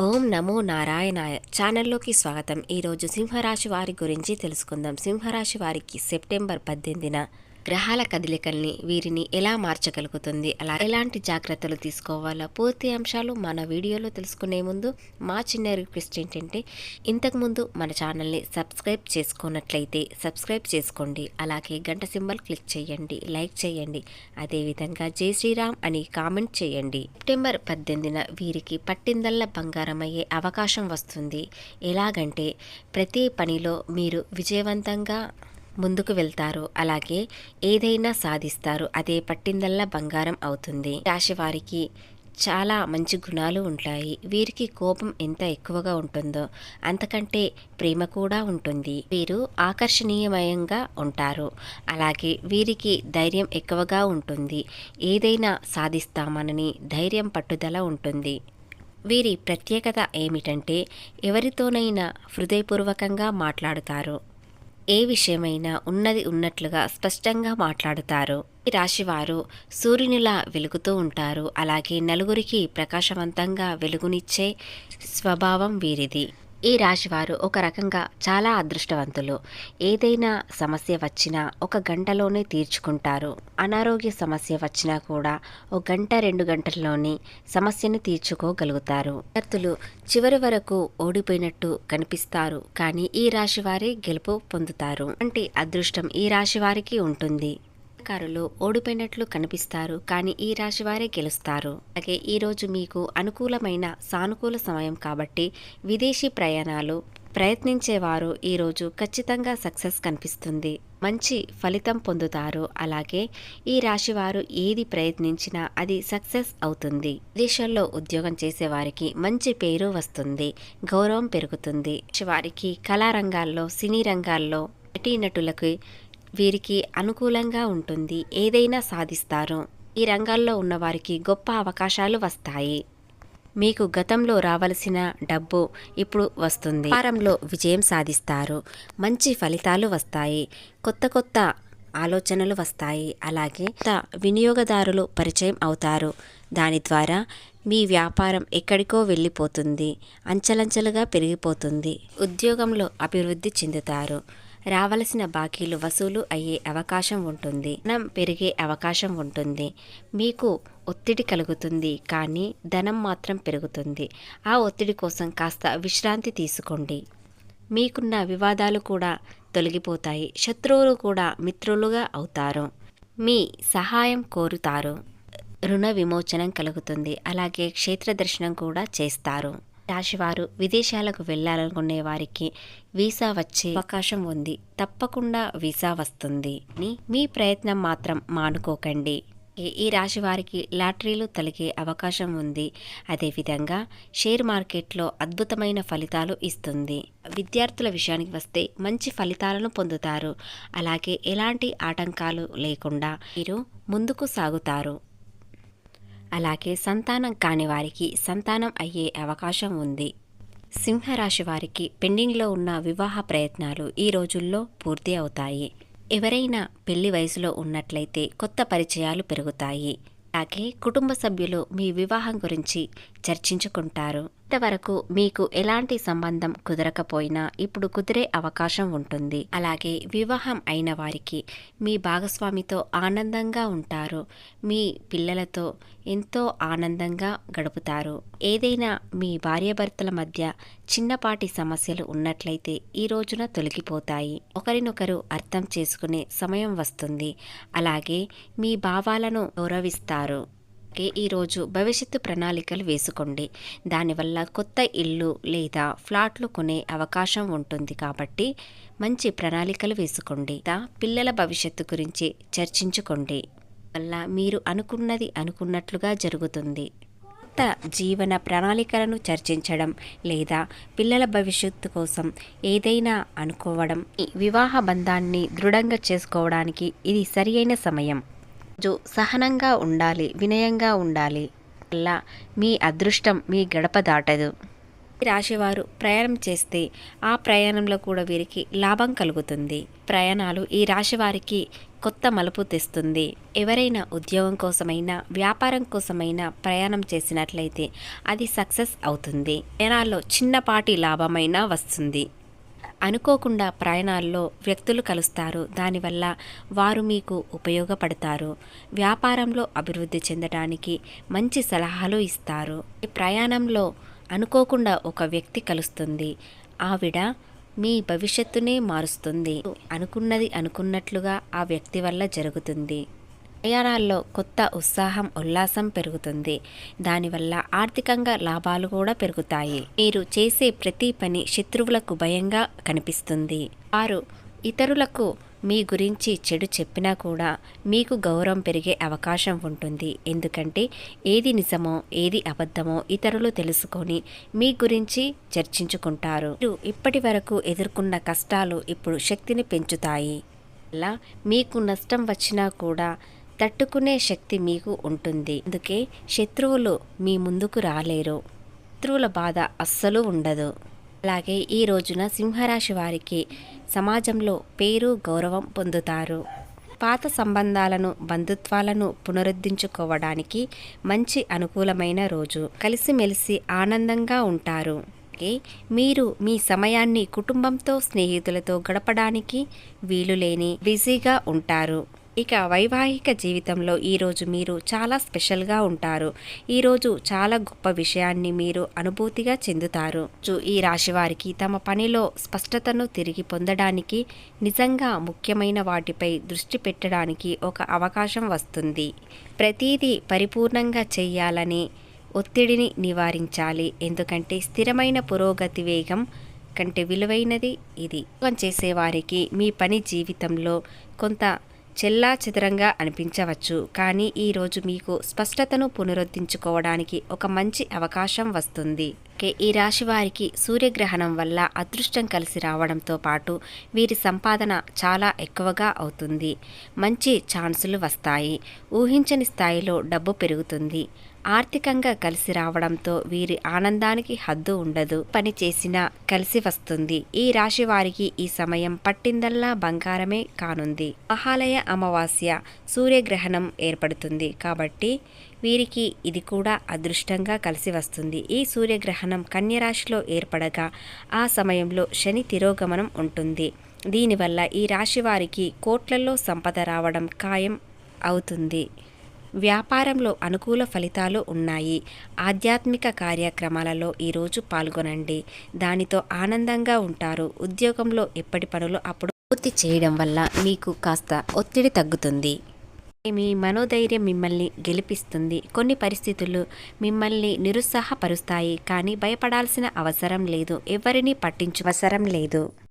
ఓం నమో నారాయణాయ ఛానల్లోకి స్వాగతం. ఈరోజు సింహరాశి వారి గురించి తెలుసుకుందాం. సింహరాశి వారికి సెప్టెంబర్ పద్దెనిమిదిన గ్రహాల కదలికల్ని వీరిని ఎలా మార్చగలుగుతుంది? అలా ఎలాంటి జాగ్రత్తలు తీసుకోవాలో? పూర్తి అంశాలు మన వీడియోలో తెలుసుకునే ముందు మా చిన్న రిక్వెస్ట్ ఏంటంటే ఇంతకుముందు మన ఛానల్ని సబ్స్క్రైబ్ చేసుకున్నట్లయితే సబ్స్క్రైబ్ చేసుకోండి. అలాగే గంట సింబల్ క్లిక్ చేయండి లైక్ చేయండి. అదేవిధంగా జై శ్రీరామ్ అని కామెంట్ చేయండి. సెప్టెంబర్ పద్దెనిమిదిన వీరికి పట్టిందల్ల బంగారం అయ్యే అవకాశం వస్తుంది. ఎలాగంటే ప్రతి పనిలో మీరు విజయవంతంగా ముందుకు వెళ్తారు. అలాగే ఏదైనా సాధిస్తారు. అదే పట్టిందల్లా బంగారం అవుతుంది. రాశివారికి చాలా మంచి గుణాలు ఉంటాయి. వీరికి కోపం ఎంత ఎక్కువగా ఉంటుందో అంతకంటే ప్రేమ కూడా ఉంటుంది. వీరు ఆకర్షణీయమయంగా ఉంటారు. అలాగే వీరికి ధైర్యం ఎక్కువగా ఉంటుంది. ఏదైనా సాధిస్తామనని ధైర్యం పట్టుదల ఉంటుంది. వీరి ప్రత్యేకత ఏమిటంటే ఎవరితోనైనా హృదయపూర్వకంగా మాట్లాడుతారు. ఏ విషయమైనా ఉన్నది ఉన్నట్లుగా స్పష్టంగా మాట్లాడుతారు. ఈ రాశివారు సూర్యునిలా వెలుగుతూ ఉంటారు. అలాగే నలుగురికి ప్రకాశవంతంగా వెలుగునిచ్చే స్వభావం వీరిది. ఈ రాశివారు ఒక రకంగా చాలా అదృష్టవంతులు. ఏదైనా సమస్య వచ్చినా ఒక గంటలోనే తీర్చుకుంటారు. అనారోగ్య సమస్య వచ్చినా కూడా ఒక గంట రెండు గంటల్లోనే సమస్యను తీర్చుకోగలుగుతారు. విద్యార్థులు చివరి వరకు ఓడిపోయినట్టు కనిపిస్తారు. కానీ ఈ రాశి వారే గెలుపు పొందుతారు. అంటే అదృష్టం ఈ రాశి వారికి ఉంటుంది. కారులు ఓడిపోయినట్లు కనిపిస్తారు. కానీ ఈ రాశి వారే గెలుస్తారు. అలాగే ఈరోజు మీకు అనుకూలమైన సానుకూల సమయం కాబట్టి విదేశీ ప్రయాణాలు ప్రయత్నించేవారు ఈరోజు ఖచ్చితంగా సక్సెస్ కనిపిస్తుంది. మంచి ఫలితం పొందుతారు. అలాగే ఈ రాశివారు ఏది ప్రయత్నించినా అది సక్సెస్ అవుతుంది. విదేశాల్లో ఉద్యోగం చేసేవారికి మంచి పేరు వస్తుంది. గౌరవం పెరుగుతుంది. వారికి కళారంగాల్లో సినీ రంగాల్లో నటీనటులకి వీరికి అనుకూలంగా ఉంటుంది. ఏదైనా సాధిస్తారు. ఈ రంగాల్లో ఉన్నవారికి గొప్ప అవకాశాలు వస్తాయి. మీకు గతంలో రావలసిన డబ్బు ఇప్పుడు వస్తుంది. వారంలో విజయం సాధిస్తారు. మంచి ఫలితాలు వస్తాయి. కొత్త కొత్త ఆలోచనలు వస్తాయి. అలాగే వినియోగదారులు పరిచయం అవుతారు. దాని ద్వారా మీ వ్యాపారం ఎక్కడికో వెళ్ళిపోతుంది. అంచలంచలుగా పెరిగిపోతుంది. ఉద్యోగంలో అభివృద్ధి చెందుతారు. రావలసిన బాకీలు వసూలు అయ్యే అవకాశం ఉంటుంది. ధనం పెరిగే అవకాశం ఉంటుంది. మీకు ఒత్తిడి కలుగుతుంది కానీ ధనం మాత్రం పెరుగుతుంది. ఆ ఒత్తిడి కోసం కాస్త విశ్రాంతి తీసుకోండి. మీకున్న వివాదాలు కూడా తొలగిపోతాయి. శత్రువులు కూడా మిత్రులుగా అవుతారు. మీ సహాయం కోరుతారు. రుణ విమోచనం కలుగుతుంది. అలాగే క్షేత్ర దర్శనం కూడా చేస్తారు. రాశివారు విదేశాలకు వెళ్ళాలనుకునే వారికి వీసా వచ్చే అవకాశం ఉంది. తప్పకుండా వీసా వస్తుంది. మీ ప్రయత్నం మాత్రం మానుకోకండి. ఈ రాశి వారికి లాటరీలు తొలగే అవకాశం ఉంది. అదేవిధంగా షేర్ మార్కెట్లో అద్భుతమైన ఫలితాలు ఇస్తుంది. విద్యార్థుల విషయానికి వస్తే మంచి ఫలితాలను పొందుతారు. అలాగే ఎలాంటి ఆటంకాలు లేకుండా మీరు ముందుకు సాగుతారు. అలాగే సంతానం కాని వారికి సంతానం అయ్యే అవకాశం ఉంది. సింహరాశి వారికి పెండింగ్లో ఉన్న వివాహ ప్రయత్నాలు ఈ రోజుల్లో పూర్తి అవుతాయి. ఎవరైనా పెళ్ళి వయసులో ఉన్నట్లయితే కొత్త పరిచయాలు పెరుగుతాయి. అలాగే కుటుంబ సభ్యులు మీ వివాహం గురించి చర్చించుకుంటారు. ఇంతవరకు మీకు ఎలాంటి సంబంధం కుదరకపోయినా ఇప్పుడు కుదిరే అవకాశం ఉంటుంది. అలాగే వివాహం అయిన వారికి మీ భాగస్వామితో ఆనందంగా ఉంటారు. మీ పిల్లలతో ఎంతో ఆనందంగా గడుపుతారు. ఏదైనా మీ భార్యాభర్తల మధ్య చిన్నపాటి సమస్యలు ఉన్నట్లయితే ఈ రోజున తొలగిపోతాయి. ఒకరినొకరు అర్థం చేసుకునే సమయం వస్తుంది. అలాగే మీ భావాలను గౌరవిస్తారు. కి ఈరోజు భవిష్యత్తు ప్రణాళికలు వేసుకోండి. దానివల్ల కొత్త ఇల్లు లేదా ఫ్లాట్లు కొనే అవకాశం ఉంటుంది కాబట్టి మంచి ప్రణాళికలు వేసుకోండి. పిల్లల భవిష్యత్తు గురించి చర్చించుకోండి. వల్ల మీరు అనుకున్నది అనుకున్నట్లుగా జరుగుతుంది. కొత్త జీవన ప్రణాళికలను చర్చించడం లేదా పిల్లల భవిష్యత్తు కోసం ఏదైనా అనుకోవడం వివాహ బంధాన్ని దృఢంగా చేసుకోవడానికి ఇది సరియైన సమయం. రోజు సహనంగా ఉండాలి వినయంగా ఉండాలి. అలా మీ అదృష్టం మీ గడప దాటదు. రాశివారు ప్రయాణం చేస్తే ఆ ప్రయాణంలో కూడా వీరికి లాభం కలుగుతుంది. ప్రయాణాలు ఈ రాశివారికి కొత్త మలుపు తెస్తుంది. ఎవరైనా ఉద్యోగం కోసమైనా వ్యాపారం కోసమైనా ప్రయాణం చేసినట్లయితే అది సక్సెస్ అవుతుంది. ప్రయాణాల్లో చిన్నపాటి లాభమైనా వస్తుంది. అనుకోకుండా ప్రయాణాల్లో వ్యక్తులు కలుస్తారు. దానివల్ల వారు మీకు ఉపయోగపడతారు. వ్యాపారంలో అభివృద్ధి చెందడానికి మంచి సలహాలు ఇస్తారు. ఈ ప్రయాణంలో అనుకోకుండా ఒక వ్యక్తి కలుస్తుంది. ఆవిడ మీ భవిష్యత్తునే మారుస్తుంది. అనుకున్నది అనుకున్నట్లుగా ఆ వ్యక్తి వల్ల జరుగుతుంది. ప్రయాణాల్లో కొత్త ఉత్సాహం ఉల్లాసం పెరుగుతుంది. దానివల్ల ఆర్థికంగా లాభాలు కూడా పెరుగుతాయి. మీరు చేసే ప్రతి పని శత్రువులకు భయంగా కనిపిస్తుంది. వారు ఇతరులకు మీ గురించి చెడు చెప్పినా కూడా మీకు గౌరవం పెరిగే అవకాశం ఉంటుంది. ఎందుకంటే ఏది నిజమో ఏది అబద్ధమో ఇతరులు తెలుసుకొని మీ గురించి చర్చించుకుంటారు. మీరు ఇప్పటి వరకు ఎదుర్కొన్న కష్టాలు ఇప్పుడు శక్తిని పెంచుతాయి. అలా మీకు నష్టం వచ్చినా కూడా తట్టుకునే శక్తి మీకు ఉంటుంది. అందుకే శత్రువులు మీ ముందుకు రాలేరు. శత్రువుల బాధ అస్సలు ఉండదు. అలాగే ఈ రోజున సింహరాశి వారికి సమాజంలో పేరు గౌరవం పొందుతారు. పాత సంబంధాలను బంధుత్వాలను పునరుద్ధరించుకోవడానికి మంచి అనుకూలమైన రోజు. కలిసిమెలిసి ఆనందంగా ఉంటారు. మీరు మీ సమయాన్ని కుటుంబంతో స్నేహితులతో గడపడానికి వీలులేని బిజీగా ఉంటారు. ఇక వైవాహిక జీవితంలో ఈరోజు మీరు చాలా స్పెషల్గా ఉంటారు. ఈరోజు చాలా గొప్ప విషయాన్ని మీరు అనుభూతిగా చెందుతారు. ఈ రాశి వారికి తమ పనిలో స్పష్టతను తిరిగి పొందడానికి నిజంగా ముఖ్యమైన వాటిపై దృష్టి పెట్టడానికి ఒక అవకాశం వస్తుంది. ప్రతీదీ పరిపూర్ణంగా చేయాలని ఒత్తిడిని నివారించాలి. ఎందుకంటే స్థిరమైన పురోగతి వేగం కంటే విలువైనది ఇది. చేసేవారికి మీ పని జీవితంలో కొంత చెల్లా చెదరంగా అనిపించవచ్చు. కానీ ఈరోజు మీకు స్పష్టతను పునరుద్ధరించుకోవడానికి ఒక మంచి అవకాశం వస్తుంది. కే- ఈ రాశి వారికి సూర్యగ్రహణం వల్ల అదృష్టం కలిసి రావడంతో పాటు వీరి సంపాదన చాలా ఎక్కువగా అవుతుంది. మంచి ఛాన్సులు వస్తాయి. ఊహించని స్థాయిలో డబ్బు పెరుగుతుంది. ఆర్థికంగా కలిసి రావడంతో వీరి ఆనందానికి హద్దు ఉండదు. పని చేసినా కలిసి వస్తుంది. ఈ రాశి వారికి ఈ సమయం పట్టిందల్లా బంగారమే కానుంది. మహాలయ అమావాస్య సూర్యగ్రహణం ఏర్పడుతుంది. కాబట్టి వీరికి ఇది కూడా అదృష్టంగా కలిసి వస్తుంది. ఈ సూర్యగ్రహణం కన్యరాశిలో ఏర్పడగా ఆ సమయంలో శని తిరోగమనం ఉంటుంది. దీనివల్ల ఈ రాశి వారికి కోట్లలో సంపద రావడం ఖాయం అవుతుంది. వ్యాపారంలో అనుకూల ఫలితాలు ఉన్నాయి. ఆధ్యాత్మిక కార్యక్రమాలలో ఈరోజు పాల్గొనండి. దానితో ఆనందంగా ఉంటారు. ఉద్యోగంలో ఎప్పటి పనులు అప్పుడు పూర్తి చేయడం వల్ల మీకు కాస్త ఒత్తిడి తగ్గుతుంది. మీ మనోధైర్యం మిమ్మల్ని గెలిపిస్తుంది. కొన్ని పరిస్థితులు మిమ్మల్ని నిరుత్సాహపరుస్తాయి. కానీ భయపడాల్సిన అవసరం లేదు. ఎవరిని పట్టించు అవసరం లేదు.